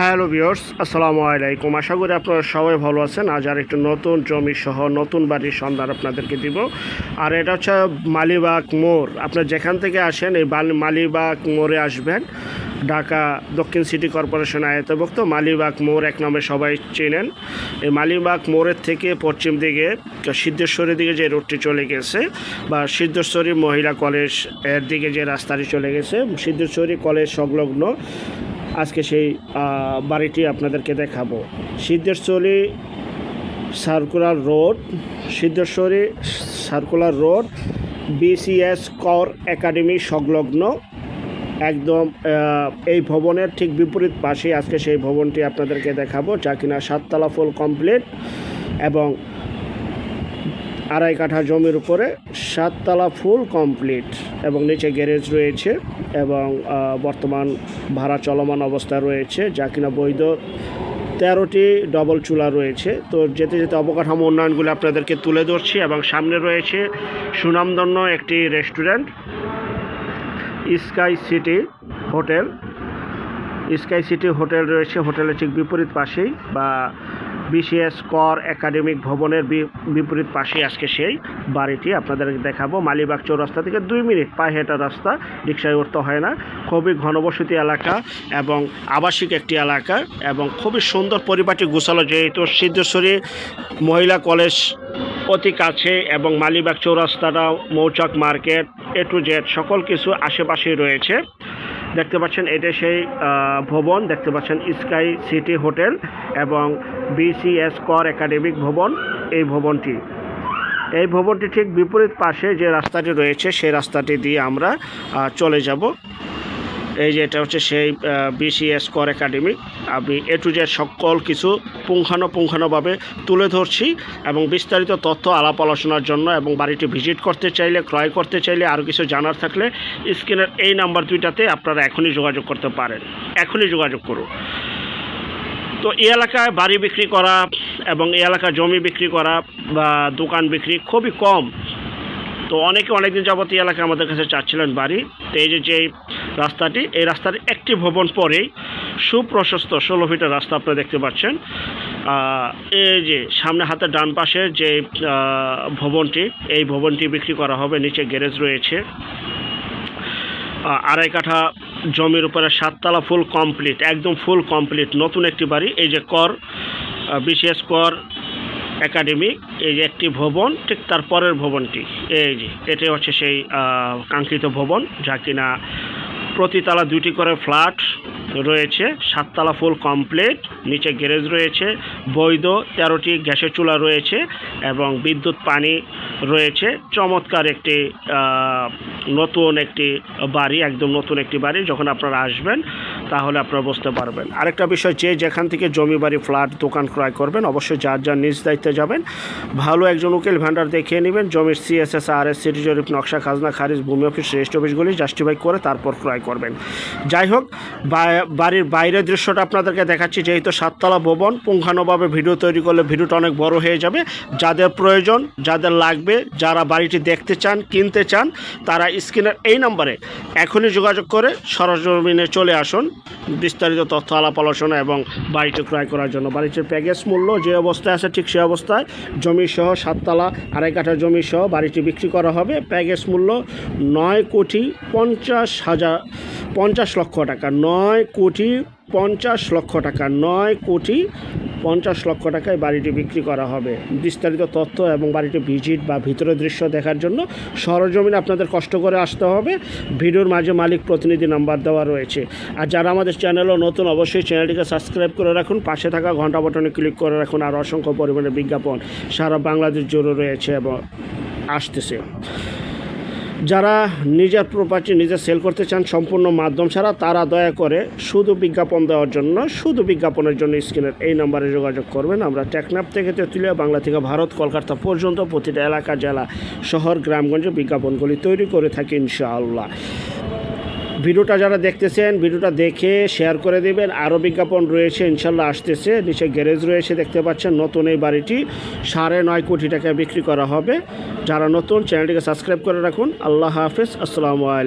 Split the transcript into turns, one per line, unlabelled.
Hello viewers, আসসালামু আলাইকুম। আশা করি আপনারা সবাই ভালো আছেন। আজ আর একটু নতুন জমি সহ নতুন বাড়ির সন্ধান আপনাদেরকে দিব। আর এটা হচ্ছে মালিবাগ মোড়। আপনার যেখান থেকে আসেন, এই মালিবাগ মোড়ে আসবেন। ঢাকা দক্ষিণ সিটি কর্পোরেশন আয়তভুক্ত মালিবাগ মোড় এক নামে সবাই চেনেন। এই মালিবাগ মোড়ের থেকে পশ্চিম দিকে সিদ্ধেশ্বরের দিকে যে রোডটি চলে গেছে বা সিদ্ধেশ্বরী মহিলা কলেজের দিকে যে রাস্তাটি চলে গেছে, সিদ্ধেশ্বরী কলেজ সংলগ্ন আজকে সেই বাড়িটি আপনাদেরকে দেখাবো। Siddheshwari circular road, Siddheshwari circular road BCS কর একাডেমি সংলগ্ন। একদম এই ভবনের ঠিক বিপরীত পাশে আজকে সেই ভবনটি আপনাদেরকে দেখাবো, যা কিনা সাততলা ফুল কমপ্লিট এবং আড়াই কাঠা জমির উপরে সাততলা ফুল কমপ্লিট। এবং নিচে গ্যারেজ রয়েছে এবং বর্তমান ভাড়া চলমান অবস্থা রয়েছে, যা কিনা বৈধ। তেরোটি ডবল চুলা রয়েছে। তো যেতে যেতে অবকাঠামো উন্নয়নগুলো আপনাদেরকে তুলে ধরছি এবং সামনে রয়েছে সুনামধন্য একটি restaurant, sky city hotel. Sky city hotel রয়েছে, হোটেলের ঠিক বিপরীত পাশেই বা বিসিএস কর একাডেমিক ভবনের বিপরীত পাশেই আজকে সেই বাড়িটি আপনাদেরকে দেখাবো। মালিবাগ চৌরাস্তা থেকে দুই মিনিট পায়ে হেঁটা রাস্তা রিক্সায় উঠতে হয় না। খুবই ঘনবসতি এলাকা এবং আবাসিক একটি এলাকা এবং খুবই সুন্দর পরিপাটি গোছালো যেহেতু সিদ্ধেশ্বরী মহিলা কলেজ অতি কাছে এবং Malibagh চৌরাস্তাটা Mouchak market, A to Z সকল কিছু আশেপাশেই রয়েছে। দেখতে পাচ্ছেন এটা সেই ভবন, দেখতে পাচ্ছেন স্কাই সিটি হোটেল এবং বিসিএস কর একাডেমিক ভবন এই ভবনটি। এই ভবনটি ঠিক বিপরীত পাশে যে রাস্তাটি রয়েছে, সেই রাস্তাটি দিয়ে আমরা চলে যাব। এই যে এটা হচ্ছে সেই বিসিএস কর একাডেমি আমি এ টু জেড সকল কিছু পুঙ্খানুপুঙ্খানুভাবে তুলে ধরছি এবং বিস্তারিত তথ্য আলাপ আলোচনার জন্য এবং বাড়িটি ভিজিট করতে চাইলে, ক্রয় করতে চাইলে, আরও কিছু জানার থাকলে স্ক্রিনের এই নাম্বার দুইটাতে আপনারা এখনই যোগাযোগ করতে পারেন। এখনই যোগাযোগ করুন। তো এই এলাকায় বাড়ি বিক্রি করা এবং এই এলাকায় জমি বিক্রি করা বা দোকান বিক্রি খুবই কম। তো অনেকে অনেকদিন যাবত এই এলাকায় আমাদের কাছে চাচ্ছিলেন বাড়ি। তো এই যে যে রাস্তাটি, এই রাস্তার একটি ভবন পরেই সুপ্রশস্ত ষোলো ফিটের রাস্তা আপনারা দেখতে পাচ্ছেন। এই যে সামনে হাতে ডান পাশে যে ভবনটি, এই ভবনটি বিক্রি করা হবে, নিচে গ্যারেজ রয়েছে। আড়াই কাঠা জমির উপরে সাততলা ফুল কমপ্লিট, একদম ফুল কমপ্লিট, নতুন একটি বাড়ি, এই যে কর বিশেষ কর একাডেমি, এই যে একটি ভবন, ঠিক তার পরের ভবনটি, এই যে এটি হচ্ছে সেই কাঙ্ক্ষিত ভবন, যা কিনা প্রতিতলা দুটি করে ফ্ল্যাট রয়েছে, সাততলা ফুল কমপ্লিট, নিচে গ্যারেজ রয়েছে, বৈধ তেরোটি গ্যাসের চুলা রয়েছে এবং বিদ্যুৎ পানি রয়েছে। চমৎকার একটি নতুন একটি বাড়ি, একদম নতুন একটি বাড়ি, যখন আপনারা আসবেন তাহলে আপনারা বুঝতে পারবেন। আরেকটা বিষয় যে যেখান থেকে জমি বাড়ি, ফ্ল্যাট, দোকান ক্রয় করবেন, অবশ্যই যার যার নিজ দায়িত্বে যাবেন। ভালো একজন উকিল ভ্যান্ডার দেখিয়ে নেবেন, জমির সিএসএস আর এস সিটি জরিপ নকশা, খাজনা, খারিজ, ভূমি অফিস রেজিস্ট অফিসগুলি জাস্টিফাই করে তারপর ক্রয় করবেন। যাই হোক বাড়ির বাইরের দৃশ্যটা আপনাদেরকে দেখাচ্ছি, যেহেতু সাততলা ভবন, পুঙ্খানুভাবে ভিডিও তৈরি করলে ভিডিওটা অনেক বড় হয়ে যাবে। যাদের প্রয়োজন, যাদের লাগবে, যারা বাড়িটি দেখতে চান, কিনতে চান, তারা স্ক্রিনের এই নম্বরে এখনই যোগাযোগ করে সরজমিনে চলে আসুন। বিস্তারিত তথ্য, আলাপ আলোচনা এবং বাড়িটি ক্রয় করার জন্য। বাড়িটির প্যাকেজ মূল্য যে অবস্থায় আছে ঠিক সেই অবস্থায়। জমি সহ সাততলা, আড়াই কাঠা জমি সহ বাড়িটি বিক্রি করা হবে। প্যাকেজ মূল্য নয় কোটি পঞ্চাশ হাজার, পঞ্চাশ লক্ষ টাকা। নয় কোটি পঞ্চাশ লক্ষ টাকা। নয় কোটি পঞ্চাশ লক্ষ টাকায় বাড়িটি বিক্রি করা হবে। বিস্তারিত তথ্য এবং বাড়িটি ভিজিট বা ভিতরের দৃশ্য দেখার জন্য সরজমিনে আপনাদের কষ্ট করে আসতে হবে। ভিডিওর মাঝে মালিক প্রতিনিধি নাম্বার দেওয়া রয়েছে। আর যারা আমাদের চ্যানেলও নতুন, অবশ্যই চ্যানেলটিকে সাবস্ক্রাইব করে রাখুন। পাশে থাকা ঘণ্টা বটনে ক্লিক করে রাখুন। আর অসংখ্য পরিমাণে বিজ্ঞাপন সারা বাংলাদেশ জুড়ে রয়েছে এবং আসতেছে। যারা নিজের প্রপার্টি নিজে সেল করতে চান সম্পূর্ণ মাধ্যম ছাড়া, তারা দয়া করে শুধু বিজ্ঞাপন দেওয়ার জন্য, শুধু বিজ্ঞাপনের জন্য স্ক্রিনের এই নাম্বারে যোগাযোগ করবেন। আমরা টেকনাপ থেকে তেঁতুলিয়া, বাংলা থেকে ভারত, কলকাতা পর্যন্ত প্রতিটা এলাকা, জেলা, শহর, গ্রামগঞ্জে বিজ্ঞাপনগুলি তৈরি করে থাকি ইনশাআল্লাহ। ভিডিওটা যারা দেখতেছেন, ভিডিওটা দেখে শেয়ার করে দেবেন। আরও বিজ্ঞাপন রয়েছে, ইনশাল্লাহ আসতেছে। নিচে গ্যারেজ রয়েছে, দেখতে পাচ্ছেন নতুন এই বাড়িটি। সাড়ে নয় কোটি টাকা বিক্রি করা হবে। যারা নতুন চ্যানেলটিকে সাবস্ক্রাইব করে রাখুন। আল্লাহ হাফিজ, আসসালামু আলাইকুম।